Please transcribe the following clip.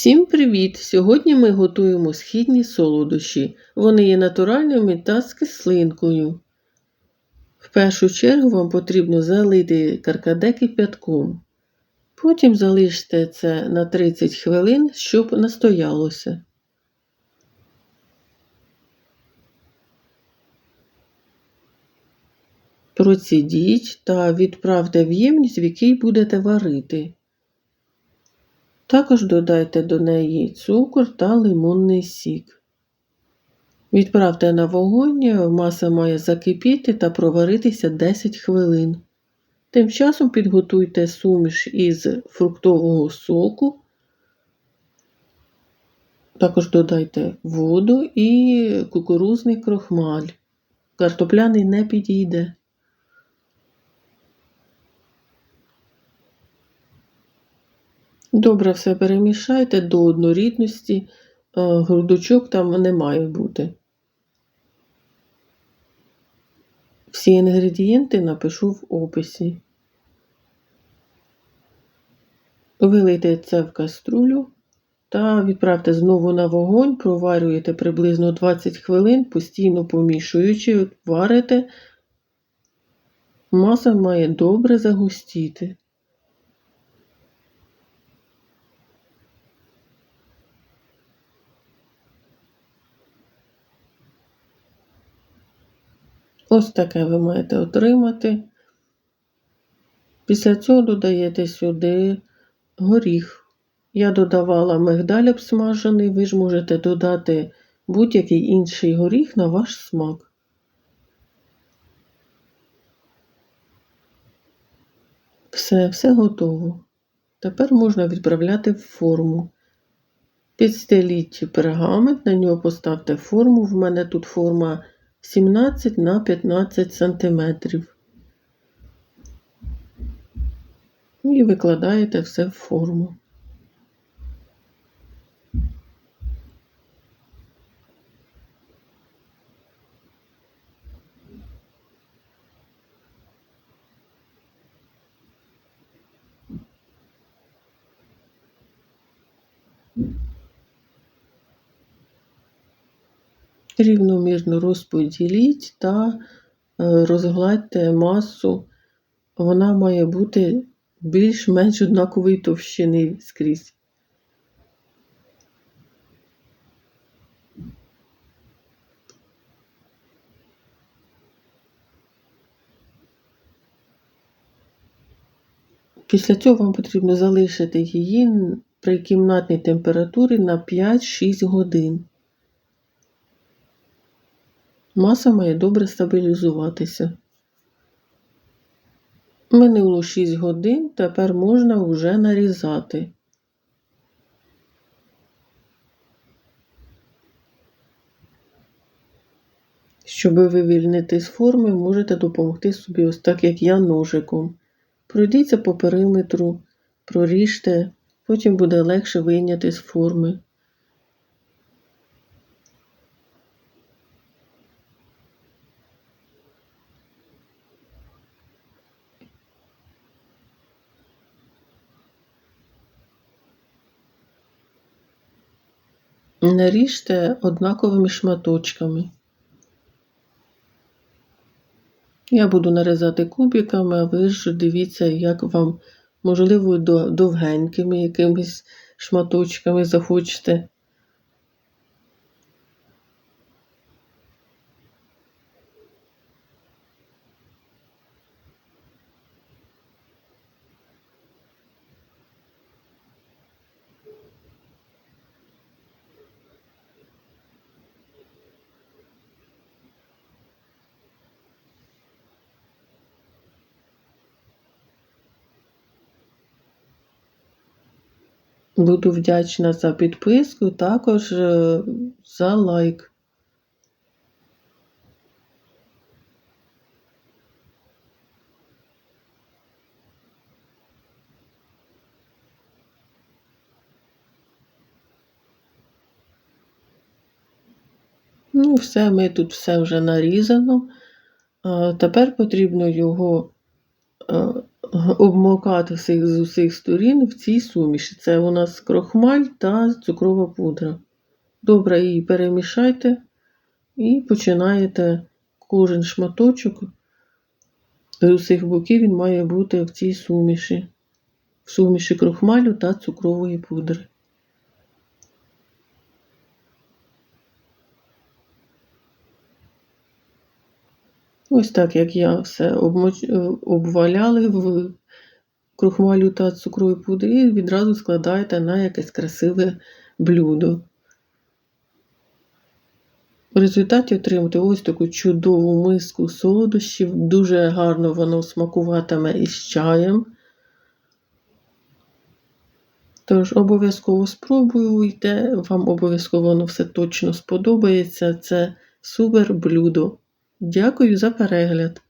Всім привіт! Сьогодні ми готуємо східні солодощі. Вони є натуральними та з кислинкою. В першу чергу вам потрібно залити каркаде кип'ятком. Потім залиште це на 30 хвилин, щоб настоялося. Процідіть та відправте в ємність, в якій будете варити. Також додайте до неї цукор та лимонний сік. Відправте на вогонь, маса має закипіти та проваритися 10 хвилин. Тим часом підготуйте суміш із фруктового соку. Також додайте воду і кукурузний крохмаль. Картопляний не підійде. Добре все перемішайте до однорідності, е, грудочок там не має бути. Всі інгредієнти напишу в описі. Вилийте це в каструлю та відправте знову на вогонь, проварюєте приблизно 20 хвилин, постійно помішуючи, варите. Маса має добре загустіти. Ось таке ви маєте отримати. Після цього додаєте сюди горіх. Я додавала мигдаль обсмажений, ви ж можете додати будь-який інший горіх на ваш смак. Все, все готово. Тепер можна відправляти в форму. Підстеліть пергамент, на нього поставте форму. В мене тут форма 17 на 15 сантиметрів. І викладаєте все в форму. Рівномірно розподіліть та е, розгладьте масу. Вона має бути більш-менш однакової товщини скрізь. Після цього вам потрібно залишити її при кімнатній температурі на 5-6 годин. Маса має добре стабілізуватися. Минуло 6 годин, тепер можна вже нарізати. Щоб вивільнити з форми, можете допомогти собі ось так, як я ножиком. Пройдіться по периметру, проріжте, потім буде легше вийняти з форми. Наріжте однаковими шматочками. Я буду нарізати кубиками, а ви ж дивіться, як вам, можливо, довгенькими якимись шматочками захочете. Буду вдячна за підписку, також е, за лайк. Ну, все, ми тут все вже нарізано. Тепер потрібно його е, обмокати всіх з усіх сторін в цій суміші. Це у нас крохмаль та цукрова пудра. Добре її перемішайте і починаєте кожен шматочок з усіх боків він має бути в цій суміші, в суміші крохмалю та цукрової пудри. Ось так, як я все е, обваляли в крохмалю та цукрової пудри і відразу складаєте на якесь красиве блюдо. В результаті отримати ось таку чудову миску солодощів. Дуже гарно воно смакуватиме із чаєм. Тож обов'язково спробуйте, вам обов'язково воно все точно сподобається. Це супер блюдо. Дякую за перегляд!